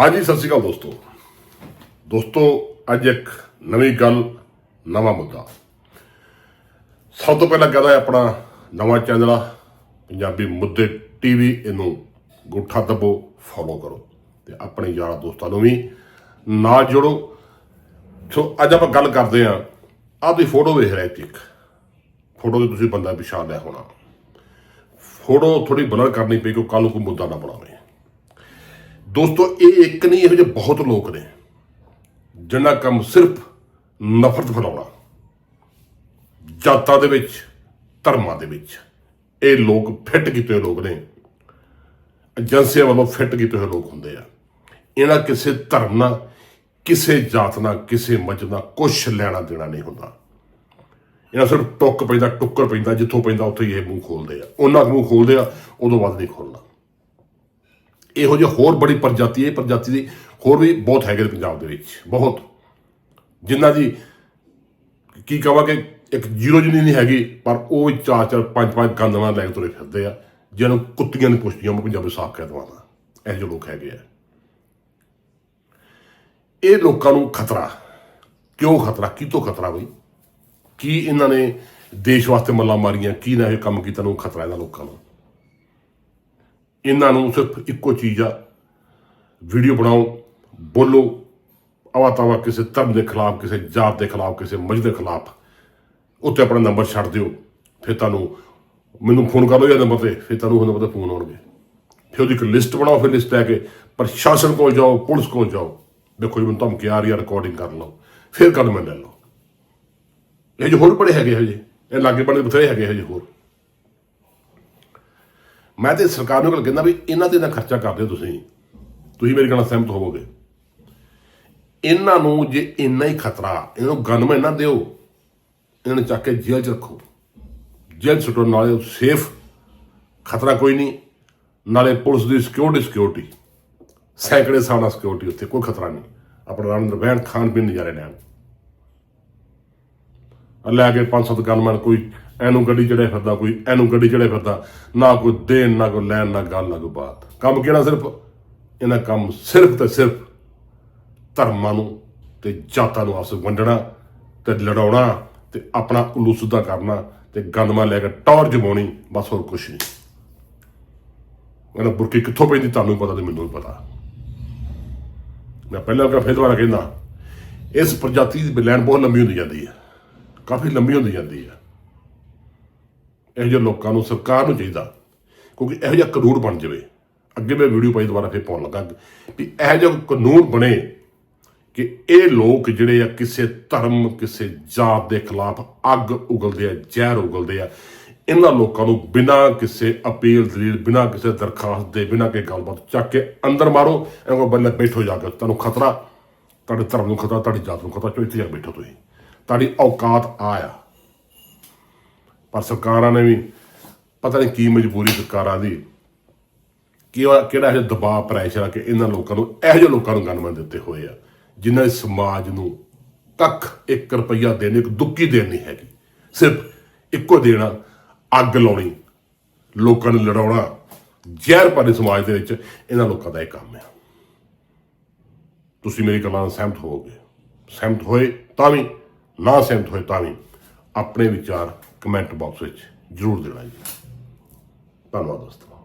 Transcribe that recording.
ਹਾਂਜੀ, ਸਤਿ ਸ਼੍ਰੀ ਅਕਾਲ ਦੋਸਤੋ। ਦੋਸਤੋ, ਅੱਜ ਇੱਕ ਨਵੀਂ ਗੱਲ, ਨਵਾਂ ਮੁੱਦਾ। ਸਭ ਤੋਂ ਪਹਿਲਾਂ ਕਹਦਾ ਆਪਣਾ ਨਵਾਂ ਚੈਨਲ ਆ, ਪੰਜਾਬੀ ਮੁੱਦੇ ਟੀਵੀ, ਇਹਨੂੰ ਗੁੱਠਾ ਦੱਬੋ ਫੋਲੋ ਕਰੋ। ਤੇ ਆਪਣੇ ਯਾਰਾਂ ਦੋਸਤਾਂ ਨੂੰ ਵੀ ਨਾਲ ਜੋੜੋ। ਸੋ, ਅੱਜ ਆਪਾਂ ਗੱਲ ਕਰਦੇ ਆਂ ਆਪਦੀ ਫੋਟੋ ਵੇਖ ਰਿਹਾ ਇੱਕ। ਫੋਟੋ ਤੇ ਤੁਸੀਂ ਬੰਦਾ ਪਛਾਣ ਲਿਆ ਹੋਣਾ। ਫੋਟੋ ਥੋੜੀ ਬਲਰ ਕਰਨੀ ਪਈ ਕਿ ਕੱਲ ਨੂੰ ਕੋਈ ਮੁੱਦਾ ਨਾ ਬਣਾਵੇ। ਦੋਸਤੋ, ਇਹ ਇੱਕ ਨਹੀਂ, ਇਹੋ ਜਿਹੇ ਬਹੁਤ ਲੋਕ ਨੇ ਜਿਨ੍ਹਾਂ ਕੰਮ ਸਿਰਫ ਨਫ਼ਰਤ ਫੈਲਾਉਣਾ, ਜਾਤਾਂ ਦੇ ਵਿੱਚ, ਧਰਮਾਂ ਦੇ ਵਿੱਚ, ਇਹ ਲੋਕ ਫਿੱਟ ਕੀਤੇ ਹੋਏ ਲੋਕ ਨੇ, ਏਜੰਸੀਆਂ ਵੱਲੋਂ ਫਿੱਟ ਕੀਤੇ ਹੋਏ ਲੋਕ ਹੁੰਦੇ ਆ। ਇਹਨਾਂ ਕਿਸੇ ਧਰਮ ਨਾਲ, ਕਿਸੇ ਜਾਤ ਨਾਲ, ਕਿਸੇ ਮਜ਼ਹਬ ਨਾਲ ਕੁਛ ਲੈਣਾ ਦੇਣਾ ਨਹੀਂ ਹੁੰਦਾ। ਇਹਨਾਂ ਸਿਰਫ ਟੁੱਕ ਪੈਂਦਾ, ਟੁੱਕਰ ਪੈਂਦਾ, ਜਿੱਥੋਂ ਪੈਂਦਾ ਉੱਥੇ ਹੀ ਇਹ ਮੂੰਹ ਖੋਲਦੇ ਆ। ਉਹਨਾਂ ਕੁ ਮੂੰਹ ਖੋਲਦੇ ਆ, ਉਦੋਂ ਬਾਅਦ ਨਹੀਂ ਖੋਲਣਾ। ਇਹੋ ਜਿਹੀ ਹੋਰ ਬੜੀ ਪ੍ਰਜਾਤੀ ਹੈ, ਇਹ ਪ੍ਰਜਾਤੀ ਦੀ ਹੋਰ ਵੀ ਬਹੁਤ ਹੈਗੇ ਨੇ ਪੰਜਾਬ ਦੇ ਵਿੱਚ, ਬਹੁਤ। ਜਿਨ੍ਹਾਂ ਦੀ ਕੀ ਕਹਾਂਗੇ ਇੱਕ ਜ਼ੀਰੋ ਜਿੰਨੀ ਨਹੀਂ ਹੈਗੀ, ਪਰ ਉਹ ਚਾਰ ਚਾਰ ਪੰਜ ਪੰਜ ਗੰਦਵਾਂ ਲੈ ਕੇ ਤੁਰੇ ਫਿਰਦੇ ਆ, ਜਿਹਨਾਂ ਨੂੰ ਕੁੱਤੀਆਂ ਨੇ ਪੁੱਛਦੀਆਂ ਮੈਂ ਪੰਜਾਬੀ ਸਾਫ਼ ਕਹਿ ਦਵਾਂਗਾ ਇਹੋ ਜਿਹੇ ਲੋਕ ਹੈਗੇ ਆ। ਇਹ ਲੋਕਾਂ ਨੂੰ ਖਤਰਾ। ਕਿਉਂ ਖਤਰਾ? ਕਿਤੋਂ ਖਤਰਾ ਬਈ? ਕੀ ਇਹਨਾਂ ਨੇ ਦੇਸ਼ ਵਾਸਤੇ ਮੱਲਾਂ ਮਾਰੀਆਂ, ਕੀ ਨਾ ਇਹ ਕੰਮ ਕੀਤਾ, ਨੂੰ ਖਤਰਾ ਇਹਨਾਂ ਲੋਕਾਂ ਨੂੰ। ਇਹਨਾਂ ਨੂੰ ਸਿਰਫ ਇੱਕੋ ਚੀਜ਼ ਆ। ਵੀਡੀਓ ਬਣਾਓ, ਬੋਲੋ ਆਵਾ ਤਾਵਾ ਕਿਸੇ ਧਰਮ ਦੇ ਖਿਲਾਫ, ਕਿਸੇ ਜਾਤ ਦੇ ਖਿਲਾਫ, ਕਿਸੇ ਮਜ਼ਹਬ ਦੇ ਖਿਲਾਫ ਉੱਤੇ ਆਪਣਾ ਨੰਬਰ ਛੱਡ ਦਿਓ। ਫਿਰ ਤੁਹਾਨੂੰ ਮੈਨੂੰ ਫੋਨ ਕਰ ਲਓ ਇਹ ਨੰਬਰ ਤੇ, ਫਿਰ ਤੁਹਾਨੂੰ ਉਹ ਨੰਬਰ ਤੇ ਫੋਨ ਆਉਣਗੇ। ਫਿਰ ਉਹਦੀ ਇੱਕ ਲਿਸਟ ਬਣਾਓ, ਫਿਰ ਲਿਸਟ ਲੈ ਕੇ ਪ੍ਰਸ਼ਾਸਨ ਕੋਲ ਜਾਓ, ਪੁਲਿਸ ਕੋਲ ਜਾਓ। ਦੇਖੋ ਜੀ, ਮੈਨੂੰ ਧਮਕੀ ਆ ਰਹੀ ਆ ਰਿਕਾਰਡਿੰਗ ਕਰ ਲਓ। ਫਿਰ ਕਦਮ ਲੈ ਲਓ ਇਹ ਜੋ ਹੋਰ ਬੜੇ ਹੈਗੇ ਹਜੇ, ਇਹ ਲਾਗੇ ਬਣੇ ਬਥੇਰੇ ਹੈਗੇ ਹਜੇ ਹੋਰ। ਮੈਂ ਤੇ ਸਰਕਾਰ ਨੂੰ ਗੱਲ ਕਹਿੰਦਾ ਵੀ ਇਹਨਾਂ ਤੇ ਨਾ ਖਰਚਾ ਕਰਦੇ ਹੋ ਤੁਸੀਂ। ਤੁਸੀਂ ਮੇਰੀ ਗੱਲ ਨਾਲ ਸਹਿਮਤ ਹੋਵੋਗੇ। ਇਹਨਾਂ ਨੂੰ ਜੇ ਇੰਨਾ ਹੀ ਖਤਰਾ, ਇਹਨਾਂ ਨੂੰ ਗਨਮੈਨ ਨਾ ਦਿਓ, ਇਹਨਾਂ ਨੂੰ ਚੱਕ ਕੇ ਜੇਲ੍ਹ 'ਚ ਰੱਖੋ। ਜੇਲ੍ਹ ਸੁੱਟੋ, ਨਾਲੇ ਸੇਫ ਖਤਰਾ ਕੋਈ ਨਹੀਂ। ਨਾਲੇ ਪੁਲਿਸ ਦੀ ਸਿਕਿਉਰਿਟੀ ਸਿਕਿਉਰਿਟੀ ਸੈਂਕੜੇ ਸਾਲਾਂ ਸਿਕਿਉਰਿਟੀ ਉੱਥੇ, ਕੋਈ ਖਤਰਾ ਨਹੀਂ। ਆਪਣਾ ਆਨੰਦ ਬਹਿਣ ਖਾਣ ਪੀਣ ਨਜ਼ਾਰੇ ਲੈਣ। ਲੈ ਕੇ ਪੰਜ ਸੱਤ ਗਨਮੈਨ ਕੋਈ ਐਨੂੰ ਗੱਡੀ ਚੜੇ ਫਿਰਦਾ, ਕੋਈ ਐਨੂੰ ਗੱਡੀ ਚੜੇ ਫਿਰਦਾ, ਨਾ ਕੋਈ ਦੇਣ, ਨਾ ਕੋਈ ਲੈਣ, ਨਾ ਗੱਲ, ਨਾ ਕੋਈ ਬਾਤ। ਕੰਮ ਕਿਹੜਾ ਸਿਰਫ? ਇਹਨਾਂ ਕੰਮ ਸਿਰਫ ਤੇ ਸਿਰਫ ਧਰਮਾਂ ਨੂੰ ਤੇ ਜਾਤਾਂ ਨੂੰ ਆਪਸ ਵੰਡਣਾ ਤੇ ਲੜਾਉਣਾ ਤੇ ਆਪਣਾ ਉਲੂ ਸਿੱਧਾ ਕਰਨਾ ਤੇ ਗੰਦਮਾ ਲੈ ਕੇ ਟੌਰ ਜਮਾਉਣੀ ਬਸ ਹੋਰ ਕੁਛ ਨਹੀਂ। ਇਹਨਾਂ ਬੁਰਕੀ ਕਿੱਥੋਂ ਪੈਂਦੀ ਤੁਹਾਨੂੰ ਵੀ ਪਤਾ ਤੇ ਮੈਨੂੰ ਵੀ ਪਤਾ। ਮੈਂ ਪਹਿਲਾਂ ਕਿਹਾ ਫਿਰ ਦੁਬਾਰਾ ਕਹਿੰਦਾ, ਇਸ ਪ੍ਰਜਾਤੀ ਦੀ ਲਾਈਨ ਬਹੁਤ ਲੰਬੀ ਹੁੰਦੀ ਜਾਂਦੀ ਹੈ। ਕਾਫੀ ਲੰਬੀ ਹੁੰਦੀ ਜਾਂਦੀ ਹੈ। ਇਹੋ ਜਿਹੇ ਲੋਕਾਂ ਨੂੰ ਸਰਕਾਰ ਨੂੰ ਚਾਹੀਦਾ ਕਿਉਂਕਿ ਇਹੋ ਜਿਹਾ ਕਾਨੂੰਨ ਬਣ ਜਾਵੇ। ਅੱਗੇ ਮੈਂ ਵੀਡੀਓ ਪਾਈ ਦੁਬਾਰਾ ਫਿਰ ਪਾਉਣ ਲੱਗਾ ਵੀ ਇਹੋ ਜਿਹਾ ਕਾਨੂੰਨ ਬਣੇ ਕਿ ਇਹ ਲੋਕ ਜਿਹੜੇ ਆ ਕਿਸੇ ਧਰਮ, ਕਿਸੇ ਜਾਤ ਦੇ ਖਿਲਾਫ ਅੱਗ ਉਗਲਦੇ ਆ, ਜ਼ਹਿਰ ਉਗਲਦੇ ਆ, ਇਹਨਾਂ ਲੋਕਾਂ ਨੂੰ ਬਿਨਾਂ ਕਿਸੇ ਅਪੀਲ, ਦਲੀਲ, ਬਿਨਾਂ ਕਿਸੇ ਦਰਖਾਸਤ ਦੇ, ਬਿਨਾਂ ਕਿਸੇ ਗੱਲਬਾਤ ਚੱਕ ਕੇ ਅੰਦਰ ਮਾਰੋ ਇਹਨਾਂ ਕੋਲ ਬੰਦੇ ਬੈਠੋ ਜਾ ਕੇ, ਤੁਹਾਨੂੰ ਖਤਰਾ, ਤੁਹਾਡੇ ਧਰਮ ਨੂੰ ਖਤਰਾ, ਤੁਹਾਡੀ ਜਾਤ ਨੂੰ ਖਤਰਾ ਚੋ ਇੱਥੇ ਜਾ ਕੇ ਬੈਠੋ ਤੁਸੀਂ? ਤੁਹਾਡੀ ਔਕਾਤ ਆ ਆ। ਪਰ ਸਰਕਾਰਾਂ ਨੇ ਵੀ ਪਤਾ ਨਹੀਂ ਕੀ ਮਜਬੂਰੀ ਸਰਕਾਰਾਂ ਦੀ ਕਿ ਉਹ ਕਿਹੜਾ ਇਹ ਦਬਾਅ ਪ੍ਰੈਸ਼ਰ ਆ ਕਿ ਇਹਨਾਂ ਲੋਕਾਂ ਨੂੰ ਇਹੋ ਜਿਹੇ ਲੋਕਾਂ ਨੂੰ ਗਨਮਨ ਦਿੱਤੇ ਹੋਏ ਆ, ਜਿਨ੍ਹਾਂ ਦੇ ਸਮਾਜ ਨੂੰ ਕੱਖ 1 ਰੁਪਈਆ ਦੇਣ ਇੱਕ ਦੁੱਕੀ ਦੇਣ ਨਹੀਂ ਹੈਗੀ। ਸਿਰਫ ਇੱਕੋ ਦੇਣਾ, ਅੱਗ ਲਾਉਣੀ, ਲੋਕਾਂ ਨੂੰ ਲੜਾਉਣਾ, ਜ਼ਹਿਰ ਭਰੇ ਸਮਾਜ ਦੇ ਵਿੱਚ, ਇਹਨਾਂ ਲੋਕਾਂ ਦਾ ਇਹ ਕੰਮ ਹੈ ਤੁਸੀਂ ਮੇਰੀ ਗੱਲਾਂ ਨਾਲ ਸਹਿਮਤ ਹੋਵੋਗੇ। ਸਹਿਮਤ ਹੋਏ ਤਾਂ ਵੀ, ਨਾ ਸਹਿਮਤ ਹੋਏ ਤਾਂ ਵੀ, ਆਪਣੇ ਵਿਚਾਰ ਕਮੈਂਟ ਬਾਕਸ ਵਿੱਚ ਜ਼ਰੂਰ ਦੇਣਾ ਜੀ। ਧੰਨਵਾਦ ਦੋਸਤੋ।